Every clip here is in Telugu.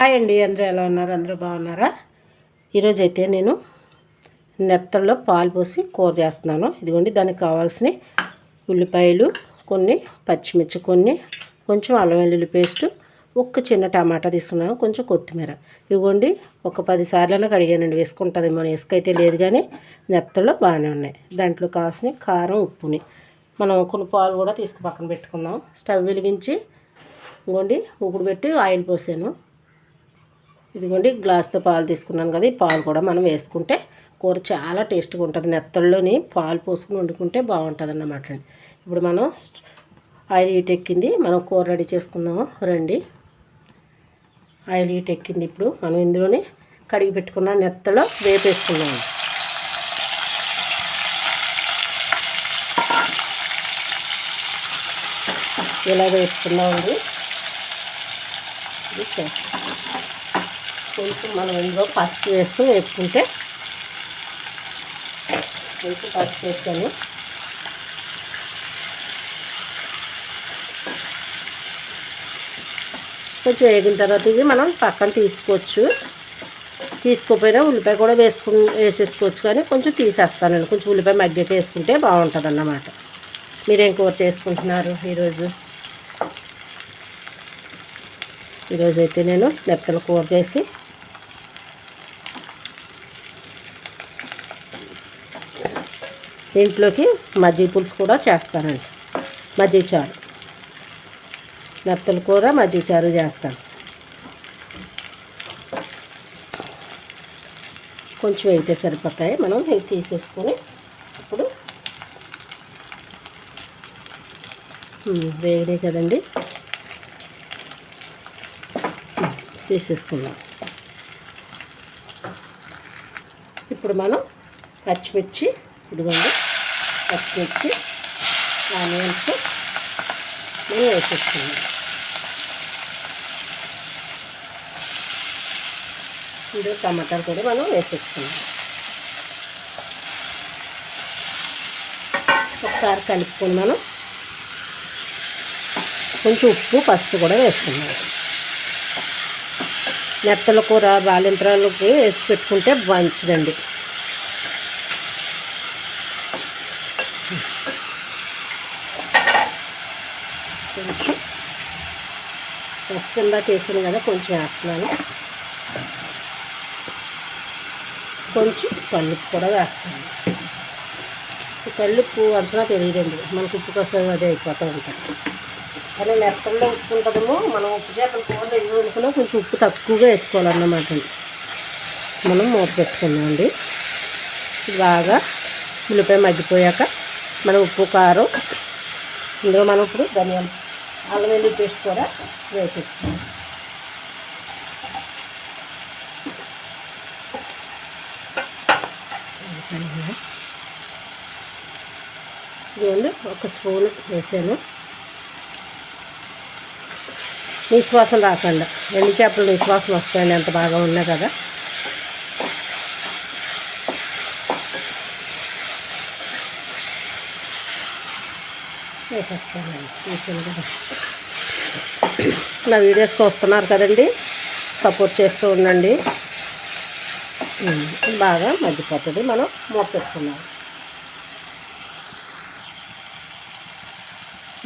హాయ్ అండి అందరూ ఎలా ఉన్నారు? అందరూ బాగున్నారా? ఈరోజు అయితే నేను నెత్తల్లో పాలు పోసి కూర చేస్తున్నాను. ఇదిగోండి దానికి కావాల్సిన ఉల్లిపాయలు కొన్ని పచ్చిమిర్చి కొన్ని కొంచెం అల్లం వెల్లుల్లి పేస్టు ఒక్క చిన్న టమాటా తీసుకున్నాను కొంచెం కొత్తిమీర. ఇవ్వండి ఒక పది సార్లు కడిగానండి వేసుకుంటుంది మన ఇసుక అయితే లేదు కానీ నెత్తల్లో బాగానే ఉన్నాయి. దాంట్లో కావాల్సిన కారం ఉప్పుని మనం కొన్ని పాలు కూడా తీసుకు పక్కన పెట్టుకుందాం. స్టవ్ వెలిగించి ఇదిగోండి ఉప్పుడు పెట్టి ఆయిల్ పోసాను. ఇదిగోండి గ్లాస్తో పాలు తీసుకున్నాను కదా ఈ పాలు కూడా మనం వేసుకుంటే కూర చాలా టేస్ట్గా ఉంటుంది. నెత్తల్లోని పాలు పోసుకుని వండుకుంటే బాగుంటుంది అన్నమాట ఇప్పుడు మనం ఆయిల్ హీట్ ఎక్కింది మనం కూర రెడీ చేసుకుందాము. రండి. ఆయిల్ హీట్ ఎక్కింది ఇప్పుడు మనం ఇందులోనే కడిగి పెట్టుకున్న నెత్తలో వేపేసుకున్నాము ఇలా వేసుకున్నామండి కొంచెం మనం ఇందులో పసుపు వేస్తూ వేసుకుంటే కొంచెం పసుపు వేస్తాను కొంచెం వేగిన తర్వాత ఇది మనం పక్కన తీసుకోవచ్చు. తీసుకోపోయినా ఉల్లిపాయ కూడా వేసుకు వేసేసుకోవచ్చు కానీ కొంచెం తీసేస్తానండి. కొంచెం ఉల్లిపాయ మగ్గకి వేసుకుంటే బాగుంటుంది అన్నమాట మీరేం కూర చేసుకుంటున్నారు ఈరోజు? ఈరోజు అయితే నేను మెత్తల కూర చేసి దీంట్లోకి మజ్జి పులుసు కూడా చేస్తానండి. మజ్జిగ చారు. మెత్తల కూర మజ్జిగ చారు చేస్తాను. కొంచెం అయితే సరిపోతాయి. మనం ఇవి తీసేసుకొని ఇప్పుడు వేగనే కదండి. తీసేసుకుందాం. ఇప్పుడు మనం పచ్చిమిర్చి ఇదిగోండి. పచ్చిమిర్చి ఆనియన్స్ నేను వేసేసుకున్నాను. ఇప్పుడు టమాటాలు కూడా మనం వేసేసుకున్నాం. ఒకసారి కలుపుకొని మనం కొంచెం ఉప్పు పసుపు కూడా వేసుకున్నాం. నెత్తల కూర బాలింత్రాలకి వేసి పెట్టుకుంటే మంచిదండి. వేసుకోవచ్చు ఫస్ట్ ఇందాక వేసాను కదా కొంచెం వేస్తున్నాను. కొంచెం కల్లుపు కూడా వేస్తాను ఈ కల్లుప్పు అంచనా తెలియదండి. మనకు ఉప్పు కోసం అదే అయిపోతూ ఉంటుంది. కానీ మెత్తల్లో ఉప్పు ఉంటుందేమో మనం ఉప్పు చేపల కూరలో ఏమి వండుకున్నా కొంచెం ఉప్పు తక్కువగా వేసుకోవాలన్నమాట మనం మూత పెట్టుకున్నామండి. బాగా ఉల్లిపాయ మగ్గిపోయాక మనం ఉప్పు కారం ఇందులో మనం ఇప్పుడు ధనియాలు అల్లం వెల్లుల్లి పేస్ట్ కూడా వేసేస్తాను ఇదిగోండి ఒక స్పూన్ వేసాను. నిశ్వాసం రాకుండా. ఎండి చేపలు నిశ్వాసం వస్తాయండి ఎంత బాగా ఉన్నా కదా. వేసేస్తానండి వేసాను కదా. నా వీడియోస్ చూస్తున్నారు కదండి. సపోర్ట్ చేస్తూ ఉండండి. బాగా మగ్గిపోతుంది. మనం మూత పెట్టుకున్నాం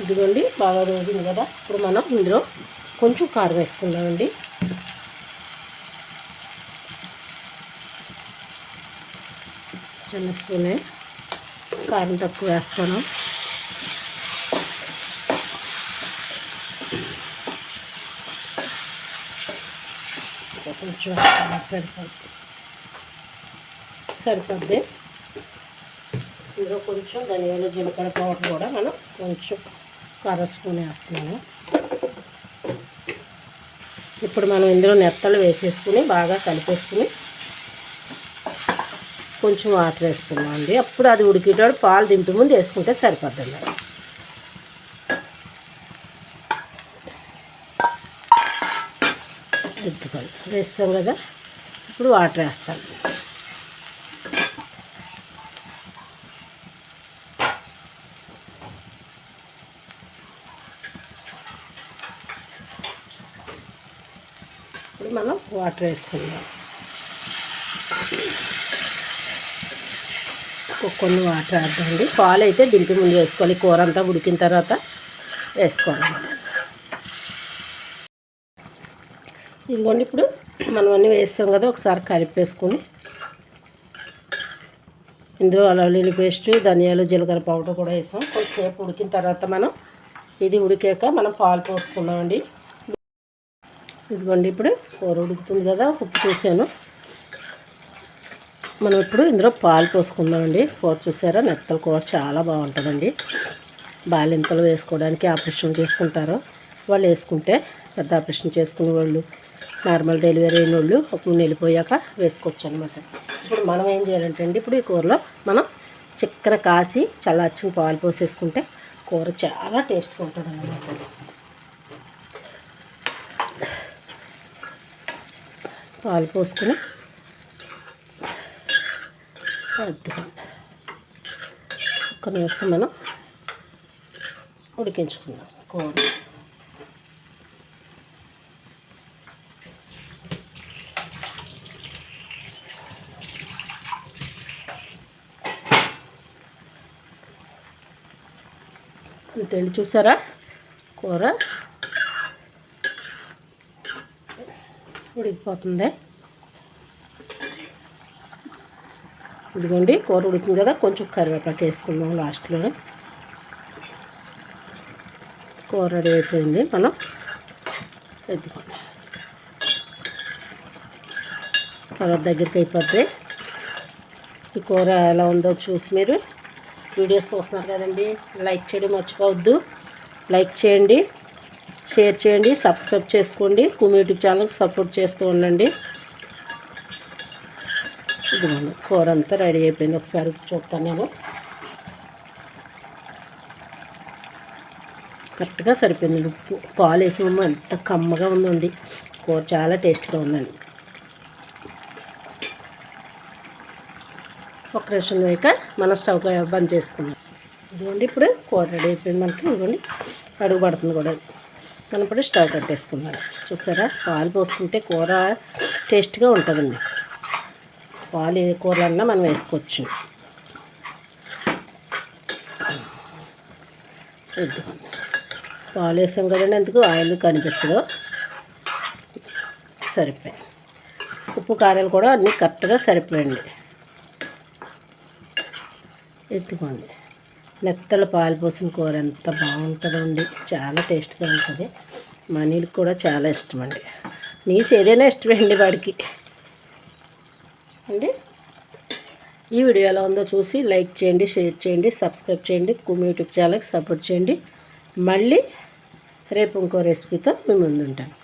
ఇదిగోండి బాగా రోజుంది కదా. ఇప్పుడు మనం ఇందులో కొంచెం కారం వేసుకుందామండి. చిన్న స్పూనే కారం తక్కువ వేస్తాను. కొంచెం సరిపోద్ది. సరిపోద్ది ఇందులో కొంచెం ధనియాలు జీలకర్ర పౌడర్ కూడా మనం కొంచెం కర్ర స్పూన్ వేస్తున్నాము. ఇప్పుడు మనం ఇందులో నెత్తలు వేసేసుకుని బాగా కలిపేసుకుని కొంచెం వాటర్ వేసుకున్నాం అండి అప్పుడు అది ఉడికేటప్పుడు పాలు దింపే ముందు వేసుకుంటే సరిపడుతుంది ఎత్తుకోవాలి వేస్తాం కదా? ఇప్పుడు వాటర్ వేస్తాం. ఇప్పుడు మనం వాటర్ వేసుకుందాం. కొన్ని వాటర్ వేద్దామండి. పాలు అయితే దింపి ముందు వేసుకోవాలి. కూర అంతా ఉడికిన తర్వాత వేసుకోవాలి. ఇదిగోండి ఇప్పుడు మనం అన్నీ వేస్తాం కదా ఒకసారి కలిపేసుకొని. ఇందులో అలవల్లి పేస్ట్ ధనియాలు జీలకర్ర పౌడర్ కూడా వేసాం కొద్దిసేపు ఉడికిన తర్వాత మనం ఇది ఉడికాక మనం పాలు పోసుకున్నామండి. ఇదిగోండి ఇప్పుడు కూర ఉడుకుతుంది కదా ఉప్పు చూసాను. మనం ఇప్పుడు ఇందులో పాలు పోసుకుందామండి. కూర చూసారా? నెత్తలు కూర చాలా బాగుంటుందండి. బాలింతలు వేసుకోవడానికి ఆపరేషన్ చేసుకుంటారు. వాళ్ళు వేసుకుంటే పెద్ద ఆపరేషన్ చేసుకునే వాళ్ళు నార్మల్ డెలివరీ అయిన వాళ్ళు ఒక వెళ్ళిపోయాక వేసుకోవచ్చు అనమాట ఇప్పుడు మనం ఏం చేయాలంటే అండి ఇప్పుడు ఈ కూరలో మనం చిక్కన కాసి చల్లార్చిన పాలు పోసేసుకుంటే కూర చాలా టేస్ట్గా ఉంటుంది అన్నమాట. పాలు పోసుకుని ఒక్క నిమిషం మనం ఉడికించుకుందాం కూర. అంతేండి చూసారా? కూర. ఉడికిపోతుంది. ఇదిగోండి కూర ఉడికింది కదా కొంచెం కరివేపాకు వేసుకుందాం లాస్ట్లో కూర రెడీ అయిపోయింది మనం ఎత్తుకోండి తర్వాత దగ్గరికి అయిపోద్ది. ఈ కూర ఎలా ఉందో చూసి మీరు వీడియోస్ చూస్తున్నారు కదండి. లైక్ చేయడం మర్చిపోవద్దు. లైక్ చేయండి. షేర్ చేయండి. సబ్స్క్రైబ్ చేసుకోండి. కుమి యూట్యూబ్ ఛానల్ సపోర్ట్ చేస్తూ ఉండండి. ఇదిగోండి కూర అంతా రెడీ అయిపోయింది. ఒకసారి చూస్తాను నేను. కరెక్ట్గా సరిపోయింది. ఉప్పు. పాలు వేసాము అంత కమ్మగా ఉందండి. కూర చాలా టేస్ట్గా ఉందండి. ఒక నిమిషం వేయక. మనం స్టవ్ బంద్ చేసుకుందాం ఇదిగోండి ఇప్పుడు కూర రెడీ అయిపోయింది మనకి. ఇదిగోండి అడుగు పడుతుంది కూడా. మనం ఇప్పుడు స్టవ్ కట్టేసుకున్నాం చూసారా? పాలు పోసుకుంటే కూర టేస్ట్గా ఉంటుందండి. పాలు ఏ కూరలన్నా మనం వేసుకోవచ్చు. ఇదిగోండి. పాలు వేసాం కదండి ఎందుకు ఆయిల్ కనిపించదు. సరిపోయి ఉప్పు కారాలు కూడా అన్నీ కరెక్ట్గా సరిపోయండి ఎత్తుకోండి. మెత్తల పాలు పోసిన కూర ఎంత బాగుంటుందండి. చాలా టేస్ట్గా ఉంటుంది. మనీలకు కూడా చాలా ఇష్టం అండి నీసు ఏదైనా ఇష్టమండి వాడికి. అండి? ఈ వీడియో ఎలా ఉందో చూసి లైక్ చేయండి షేర్ చేయండి సబ్స్క్రైబ్ చేయండి కుమి యూట్యూబ్ ఛానల్కి సపోర్ట్ చేయండి. మళ్ళీ రేపు ఇంకో రెసిపీతో మేము ముందుంటాను.